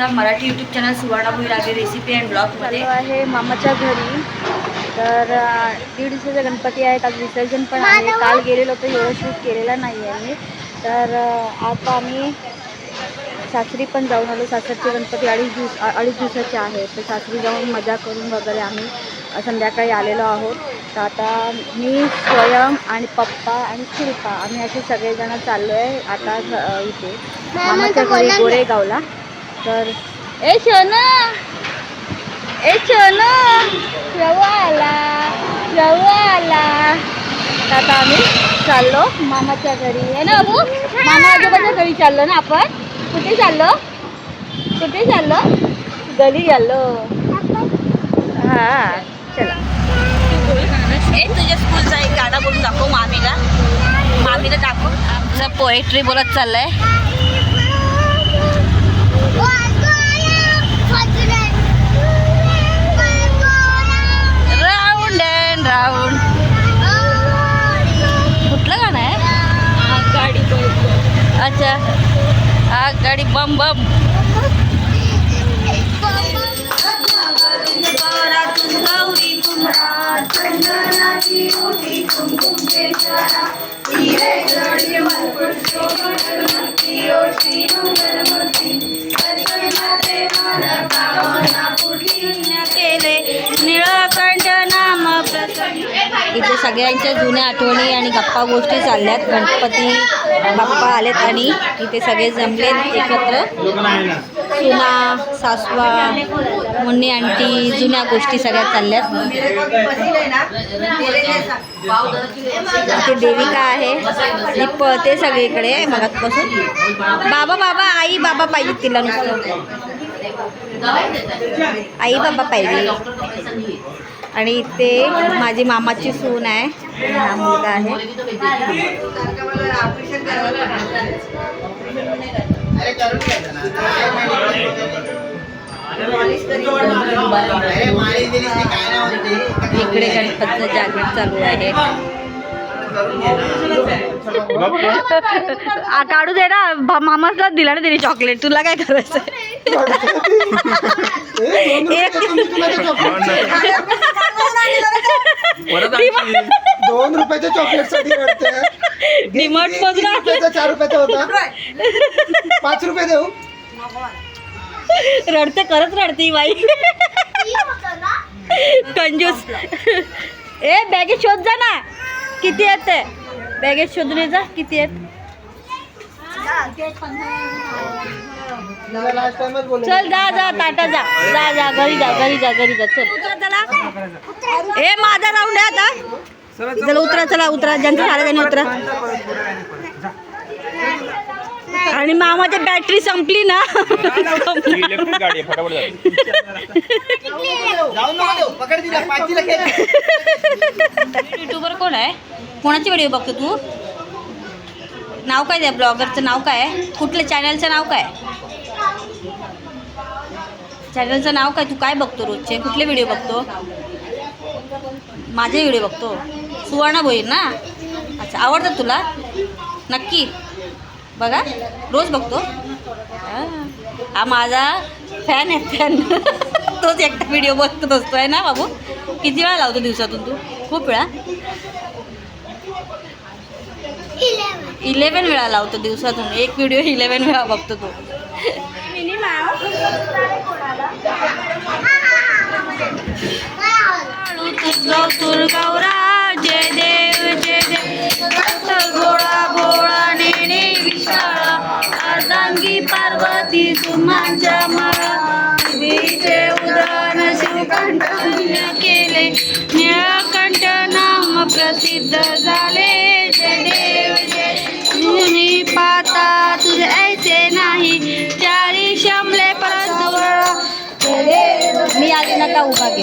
आमचा Marathi YouTube channel Suvarna Bhuirage recipe and ब्लॉगमध्ये आहे मामाच्या घरी. तर दीड दिवसाचा गणपती आहे आज विसर्जन पण आहे. काल गेलेलो होतो एवढं शूट केलेलं नाही आहे. मी तर आता आम्ही सासरी पण जाऊन आलो. सासरचे गणपती अडीच दिवस अडीच दिवसाचे आहेत. तर सासरी जाऊन मजा करून वगैरे आम्ही संध्याकाळी आलेलो आहोत. तर आता मी स्वयं आणि पप्पा आणि शिल्पा आम्ही असे सगळेजण चाललो आहे आता इथे. मामाच्या घरी गोरेगावला. तर ए शोना! ए शोना! रवा आला रवा आला आता आम्ही चाललो मामाच्या घरी. आहे ना अबू मामा आजोबाच्या घरी चाललो ना आपण? कुठे चाललो? कुठे चाललो? घरी चाललो. हा चला. ए तुझ्या स्कूलचा एक गाडा बोलून दाखव मामीला. मामीला दाखव. आमचं पोएट्री बोलत चाललंय. Daddy Bum Bum. सगळ्यांच्या जुन्या आठवणी आणि गप्पा गोष्टी चालल्यात. गणपती बाप्पा आलेत आणि इथे सगळे जमलेत एकत्र. सुना सासवा मुन्नी आंटी जुन्या गोष्टी सगळ्या चालल्यात. इथे देविका आहे ती पळते सगळीकडे मगातपासून बाबा बाबा आई बाबा पाहिजे तिला नुसतं. आई बाबा पाहिजे. आणि इथे माझी मामाची सून आहे. हा मुलगा आहे. इकडे गणपतीचं जागरण चालू आहे. काढू दे ना. मामासला दिला ना तिने चॉकलेट तुला काय करायचं दोन रुपयाच्या चॉकलेटसाठी डिमार्ट मधून चार रुपयाचा होता. पाच रुपये देऊ? रडते करत रडते बाई. कंजूस. ए बॅगेत शोध जा ना. किती आहेत ते? बॅगेत शोधून ये जा किती आहेत? चल जा जा टाटा जा. जा जा घरी जा घरी जा घरी जा चल. हे चला माझा राऊंड आहे आता. चला उतरा चला उतरा. ज्यांचं झालं त्यांनी उतरा. आणि मामाची बॅटरी संपली ना. युट्यूबर कोण आहे? कोणाची व्हिडिओ बघतो तू? नाव काय त्या ब्लॉगरचं नाव काय? आहे कुठल्या चॅनलचं नाव काय? चॅनलचं नाव काय? तू काय बघतो रोजचे? कुठले व्हिडिओ बघतो? माझे व्हिडिओ बघतो. सुवर्णा भोईर ना अच्छा आवडतात तुला? नक्की. बघा रोज बघतो. हा. माझा फॅन आहे फॅन तोच एकटा व्हिडिओ बघत असतो आहे ना बाबू? किती वेळा लावतो दिवसातून तू? खूप वेळा. इलेवन वेळा लावतो दिवसातून. एक व्हिडिओ इलेवन वेळा बघतो तो. तुरगौरा जय देव जय देव. गोळा गोळा विशाळा अर्धांगी पार्वती सुमांच्या माळा. देवीचे उदान शिवकंठ केले. निळकंठ नाम प्रसिद्ध झाले. जय देव जय जुनी पाता तुझे ऐसे नाही. चारी शमले परत वळा जय देव मी आली नका उभा घे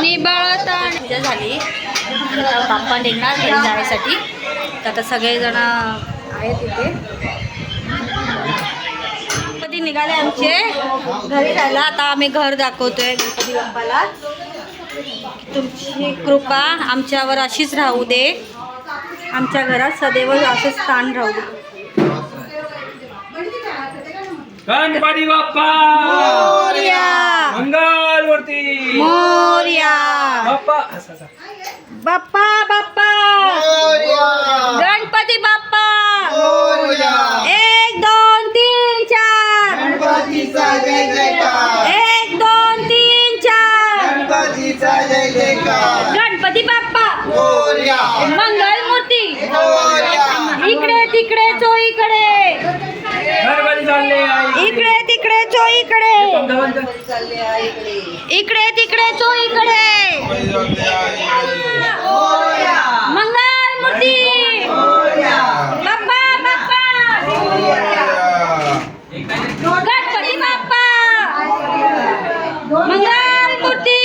निबळता पूजा झाली. बाप्पा निघणार घरी जाण्यासाठी. तर आता सगळेजण आहेत इथे. गणपती निघाले आमचे. घरी राहिला. आता आम्ही घर दाखवतोय गणपती बाप्पाला. तुमची कृपा आमच्यावर अशीच राहू दे. आमच्या घरात सदैव असं स्थान राहू दे. गणपती बाप्पा! मोर्या! मंगल मूर्ती मोर्या! बाप्पा. बाप्पा बाप्पा! गणपती बाप्पा! एक दोन तीन चार! गणपतीचा जय जयकार! एक दोन तीन चार! गणपतीचा जय जयकार! गणपती बाप्पा! मोरया! मंगल मूर्ती मोरया! इकडे तिकडे चोईकडे गणपती चालले इकडे तिकडे चोईकडे धवल- इकडे तिकडे चोईकडे मंगल मूर्ती. बाप्पा बाप्पा. गणपती बाप्पा. मंगल मूर्ती.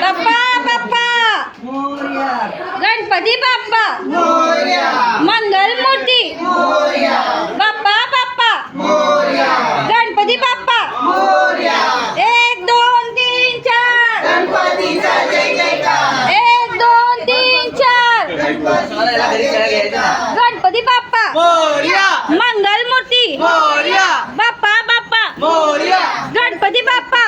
बाप्पा बाप्पा. गणपती बाप्पा. मंगल मूर्ती बाप्पा बाप्पा गणपती बाप्पा एक दोन तीन चार गणपतीचा जय जयकार एक दोन तीन चार गणपती बाप्पा मोरया मंगल मूर्ती मोरया बाप्पा बाप्पा मोरया गणपती बाप्पा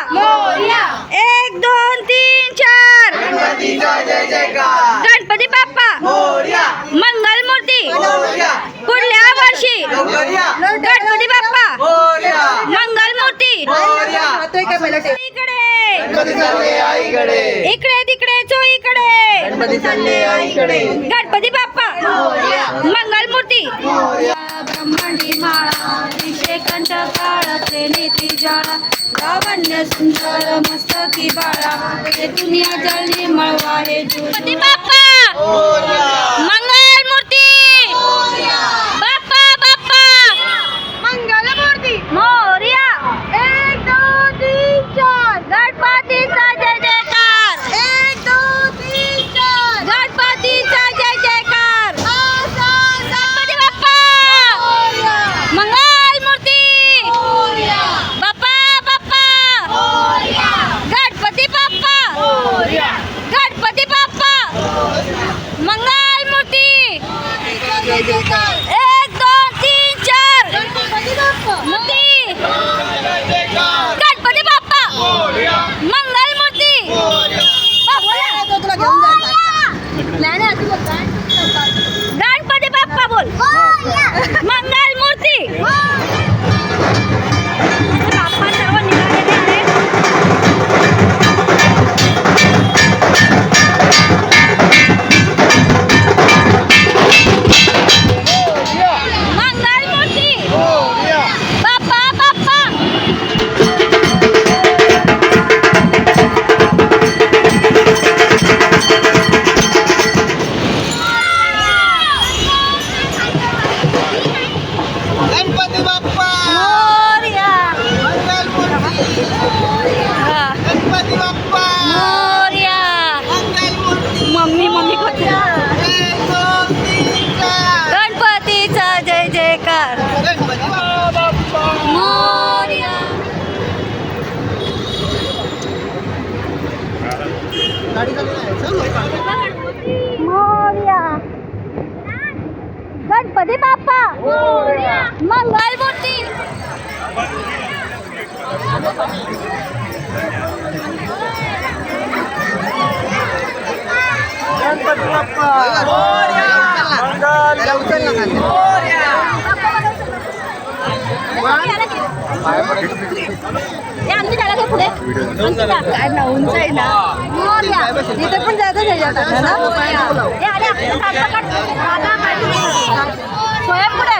एक दोन तीन चार गणपतीचा जय जयकार गणपती बाप्पा मोरया मंगल मूर्ती मोरया पुढल्या वर्षी मोरया गणपती बाप्पा मोरया मंगल मूर्ती मोरया इकडे गणपती चालले आईकडे. इकडे तिकडे चोईकडे. गणपती चालले आईकडे. गणपती बाप्पा. मंगल मूर्ती ब्रह्मांडी माळा दिशे कंठ काळाचे नेती जाळा लावण्य सुंदर मस्तकी बाळा. ते दुनिया जळली मळवा हे गणपती बाप्पा. गणपती बाप्पा! मोरया! मंगल मूर्ती हा. गणपती बाप्पा! मोरया! मंगल मूर्ती मम्मी मम्मी करते गणपतीचा जय जयकार! गणपती बाप्पा! मोरया! मोरया! गणपती बाप्पा! मंगल मूर्ती गणपती बाप्पा मंगल उचल ना हे आमची त्याला काय पुढे काय ना उंच आहे ना मोरया इथे पण जायचं त्याच्यात आता ना हे आले आपलं काढ, पकड. दादा, पाठी. स्वयं पुढे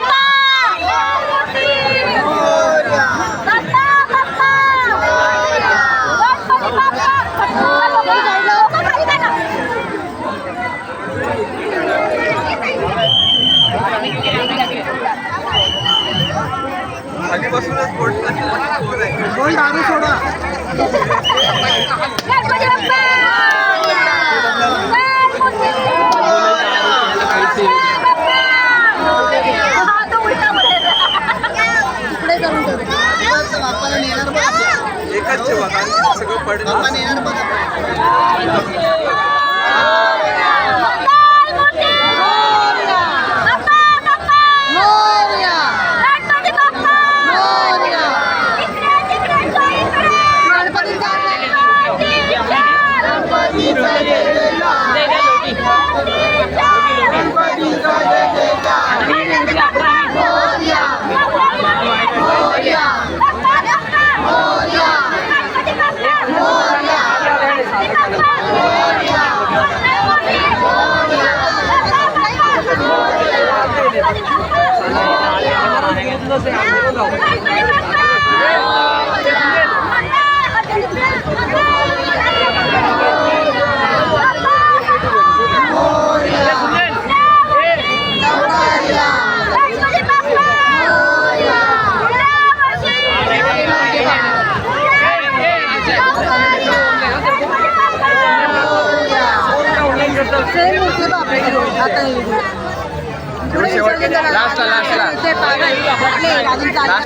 ഗോൾഡ് ആറ് സോഡ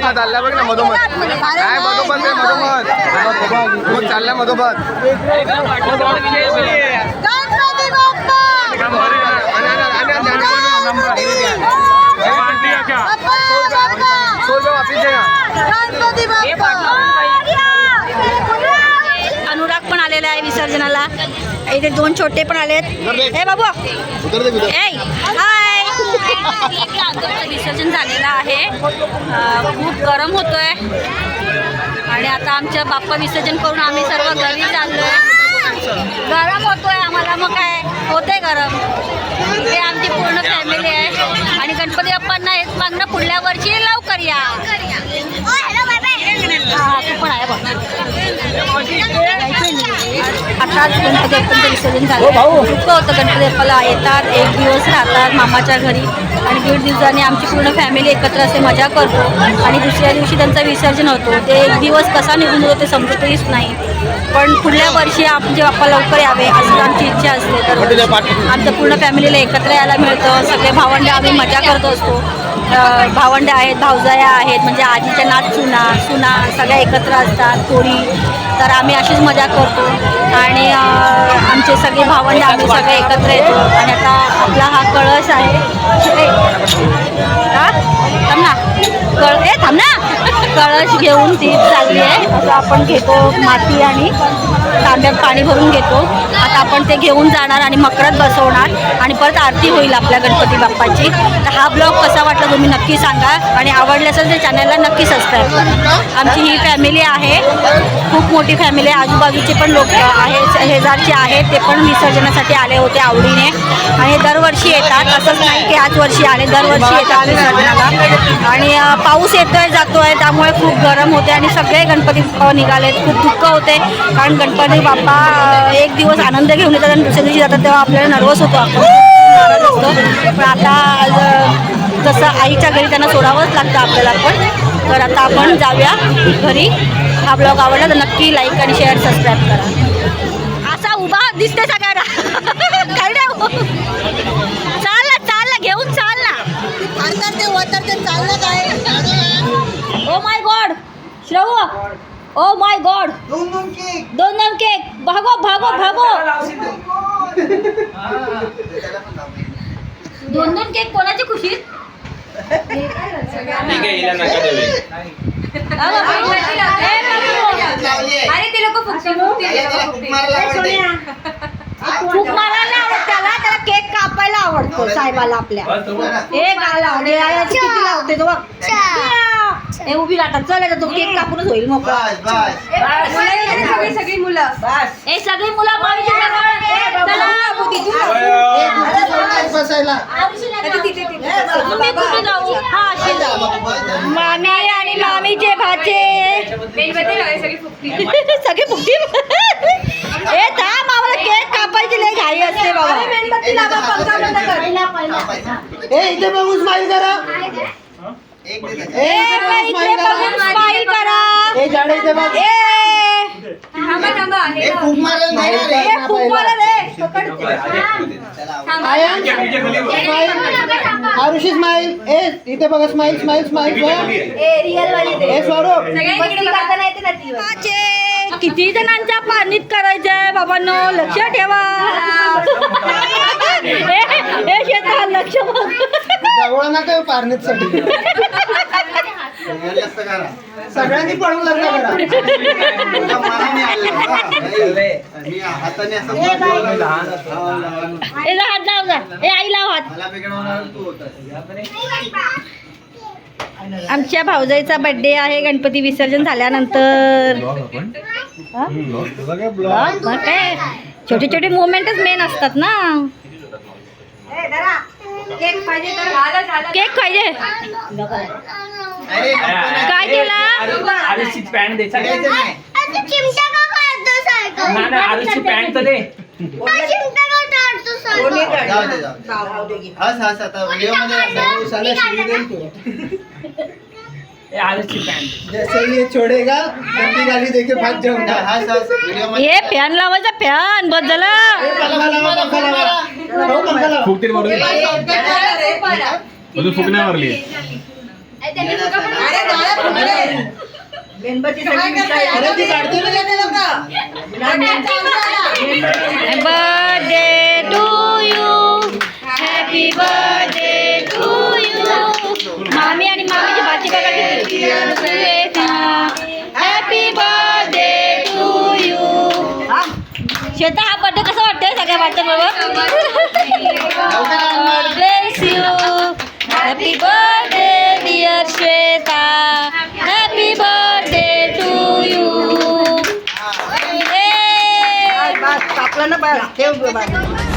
चालला बघ ना मधोमध. काय मधोमध रे मधोमध? चालला मधोमध. अनुराग पण आलेला आहे विसर्जनाला. इथे दोन छोटे पण आलेत. हे बाबू. उतर दे विसर्जन झालेलं आहे. खूप गरम होतोय. आणि आता आमच्या बाप्पा विसर्जन करून आम्ही सर्व घरी चाललोय. गरम होतोय आम्हाला. मग काय? होतंय गरम. हे आमची पूर्ण फॅमिली आहे. आणि गणपती बाप्पांना हेच मागणं पुढल्या वर्षी लवकर या. आता गणपती बाप्पांचं विसर्जन झालं दुःख होतं गणपती बाप्पाला येतात एक दिवस राहतात मामाच्या घरी आणि दीड दिवसांनी आमची पूर्ण फॅमिली एकत्र असे मजा करतो. आणि दुसऱ्या दिवशी त्यांचं विसर्जन होतो. ते एक दिवस कसा निघून जातो ते समजतच नाही. पण पुढल्या वर्षी आमचे बाप्पा लवकर यावे अशी आमची इच्छा असते. तर आमच्या पूर्ण फॅमिलीला एकत्र यायला मिळतं. सगळे भावंडे आम्ही मजा करत असतो. भावंडे आहेत भावजाया आहेत म्हणजे आजीच्या नात सुना सुना सगळ्या एकत्र असतात कोळी तर आम्ही अशीच मजा करतो. आणि आमचे सगळे भावंड आम्ही सगळे एकत्र येतो. आणि आता आपला हा कळस आहे. थांब ना. कळ ए थांब ना. कळश घेऊन ती चालली आहे. असं आपण घेतो माती आणि तांब्यात पाणी भरून घेतो. आता आपण ते घेऊन जाणार आणि मकरात बसवणार आणि परत आरती होईल आपल्या गणपती बाप्पाची. तर हा ब्लॉग कसा वाटला तुम्ही नक्की सांगा आणि आवडले असेल तर चॅनलला नक्की सबस्क्राईब करा. आमची ही फॅमिली आहे. खूप मोठी फॅमिली आहे. आजूबाजूचे पण लोक आहे शेजारचे आहेत. ते पण विसर्जनासाठी आले होते आवडीने. आणि दरवर्षी येतात. असंच नाही की आज वर्षी आले दरवर्षी येतात विसर्जनाला. आणि पाऊस येतोय जातोय. त्यामुळे खूप गरम होते आणि सगळे गणपती निघाले खूप दुःख होते. कारण गणपती बाप्पा एक दिवस आनंद घेऊन येतात आणि दुसऱ्या दिवशी जातात तेव्हा आपल्याला नर्वस होतो आपण. पण आता जसं आईच्या घरी त्यांना सोडावंच लागतं आपल्याला पण. तर आता आपण जाऊया घरी. हा ब्लॉग आवडला तर नक्की लाईक आणि शेअर सबस्क्राईब करा. असा उभा दिसते सगळ्यांना. काय नाही हो. चाल ना चाल ना घेऊन चाल ना. ओ my God Shravu O my God दोन दोन केक दोन दोन केक भागो भागो भागो दोन दोन केक कोणाची खुशी अरे ते लोक फुकटी मारायला नाही आवडत त्याला त्याला केक कापायला आवडतो साहेबाला आपल्या. हे किती लावते तो ए उभी राहतात. चल आता तो केक कापूनच होईल मोकळा. सगळी मुलं. ए सगळी मुलं मामीची चला तुम्ही कुठे जाऊ? हा अशी जाऊ मामी आणि मामीचे भाचे. सगळे फुकटी ए थांब आम्हाला केक कापायची लय घाई असते बाबा. ए इथे बघून स्माइल करा. ए बाई, इकडे बघून स्माईल करा. ए झाडे इथे बघ. ए. ए खूप मारलं नाही रे. ए, खूप मला रे. आयन आरुषी स्माइल ए इथे बघा स्माइल स्माइल स्माइल ए स्वरूप. भाचे किती जणांच्या पाणीत करायचंय बाबांनो? लक्ष ठेवा. ए, ए शेता लक्ष पारणीसाठी सगळ्यांनी पळून लग्न करा हाताने असं ए जा हात लाव जा. ए आई लाव हात. आमच्या भाऊजाईचा बर्थडे आहे गणपती विसर्जन झाल्यानंतर. हा? काय? छोटे छोटे मुवमेंटच मेन असतात ना. केक पाहिजे काय केला? पॅन्ट दे का हस हस आता व्हिडिओमध्ये पॅन्ट जैसे ये छोडेगा गंदी गाली देके भाग जाऊंगा हस हस व्हिडिओमध्ये हे फॅन लावायचा फॅन बस झालं. पंखा लावा पंखा लावा. हो, पंखा लावा. फुकतील मारून अजून फुकण्या मारली. अरे birthday to you happy birthday to you मामी आणि मामीची भाची बघा हॅपी बर्थडे टू यू शेता हा. बर्थडे कसा वाटतंय सगळ्या बाच्यांबरोबर यू कापलं ना ठेव